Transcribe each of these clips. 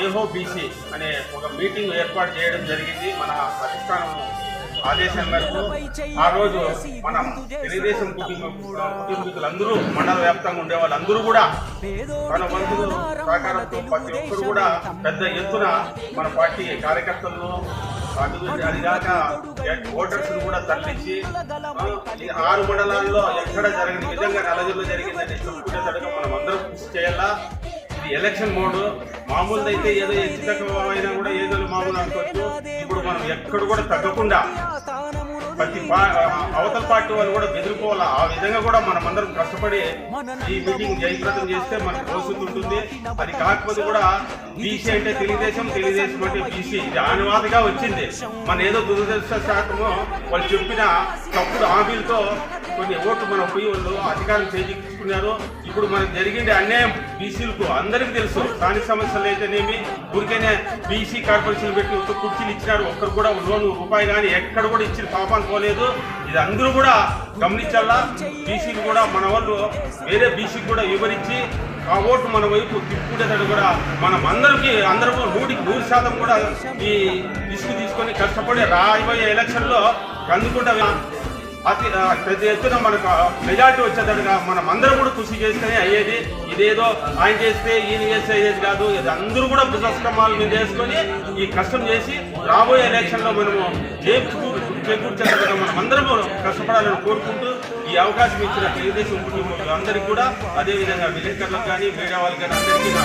ఏహో బీసీ అనే ఒక మీటింగ్ ఏర్పాటు చేయడం జరిగింది మన అధిష్టానం ఆదేశం మేరకు. ఆ రోజు మనం తెలుగుదేశం కుటుంబ కుటుంబీకులందరూ మండల వ్యాప్తంగా ఉండే వాళ్ళందరూ కూడా మన బంధువులు సహకారంతో ప్రతి ఒక్కరు కూడా పెద్ద ఎత్తున మన పార్టీ కార్యకర్తలను అది కాక ఓటర్స్ కూడా తరలించి ఆరు మండలాల్లో ఎక్కడ జరగని విధంగా నలజిల్లో జరిగిందని చెప్పుకునేటట్టుగా ఎలక్షన్ మోడ్ మామూలు అయితే ఏదో హెచ్చు తక్కువ అయినా కూడా ఏదో మామూలు అనుకోవచ్చు. ఇప్పుడు మనం ఎక్కడ కూడా తగ్గకుండా ప్రతి అవతల పార్టీ వాళ్ళు కూడా బెదిరిపోవాలా? ఆ విధంగా కూడా మనం అందరం కష్టపడి ఈ మీటింగ్ జయప్రదం చేస్తే మనకు భవిష్యత్తు ఉంటుంది. అది కాకపోతే కూడా బీసీ అంటే తెలుగుదేశం తెలుగుదేశం అంటే బీసీ. ఇది ఆనువాదిగా వచ్చింది. మన ఏదో దురదృష్టశాతము వాళ్ళు చెప్పిన తప్పుడు హామీలతో కొన్ని ఓట్లు మన పోయి వాళ్ళు అధికారం చేజిక్కించుకున్నారు. ఇప్పుడు మనకు జరిగింది అన్యాయం బీసీలకు అందరికీ తెలుసు. స్థానిక సమస్యలు అయితేనేమి? ఊరికేనే బీసీ కార్పొరేషన్ పెట్టి ఒక్క కుర్చీలు ఇచ్చినారు. ఒక్కరు కూడా లోన్ రూపాయి కానీ ఎక్కడ కూడా ఇచ్చిన పాపం పోలేదు. ఇది అందరూ కూడా గమనించాలా? బీసీలు కూడా మన వాళ్ళు వేరే బీసీకి కూడా వివరించి ఆ ఓటు మన వైపు తిప్పుకునేటట్టు కూడా మనం అందరికీ అందరూ నూటికి నూరు శాతం కూడా ఈ రిస్క్ తీసుకొని కష్టపడి రాబోయే ఎలక్షన్లో అందుకుంటా అతి పెద్ద ఎత్తున మనకు మెజార్టీ వచ్చేటట్టుగా మనం అందరం కూడా కృషి చేస్తేనే అయ్యేది. ఇదేదో ఆయన చేస్తే ఈయన చేస్తే అయ్యేది కాదు. ఇది అందరూ కూడా పుస్తకమాల మీద చేసుకొని ఈ కష్టం చేసి రాబోయే ఎలక్షన్లో మనము చేకూర్ చేకూర్చేటట్టుగా మనం అందరం కష్టపడాలని కోరుకుంటూ ఈ అవకాశం ఇచ్చిన తెలుగుదేశం కుటుంబం అందరికీ కూడా అదేవిధంగా విలేకరులకు కానీ మీడియా వాళ్ళకి కానీ అందరికీ నా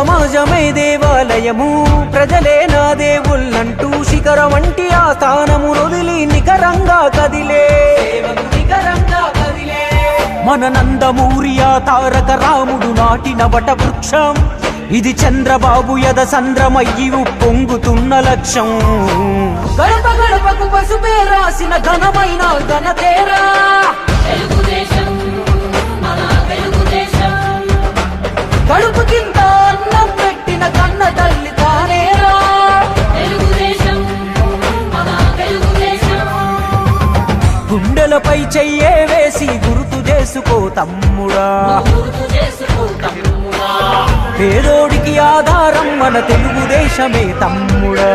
సమాజమే దేవాలయము. ప్రజలే నా దేవుళ్ళంటూ శిఖర వంటి ఆ స్థానము నొదిలి నికరంగా కదిలే. నికరంగా కదిలే మన నందమూరి ఆ తారక రాముడు నాటిన వట వృక్షం ఇది చంద్రబాబు యద సంద్రమయ్యి పొంగుతున్న లక్ష్యం. గడప గడపకు పసుపే రాసిన ఘనమైన ఘనతేరా. గుండెలపై చెయ్యే వేసి గుర్తు చేసుకో తమ్ముడా. పేదోడికి ఆధారం మన తెలుగుదేశమే తమ్ముడా.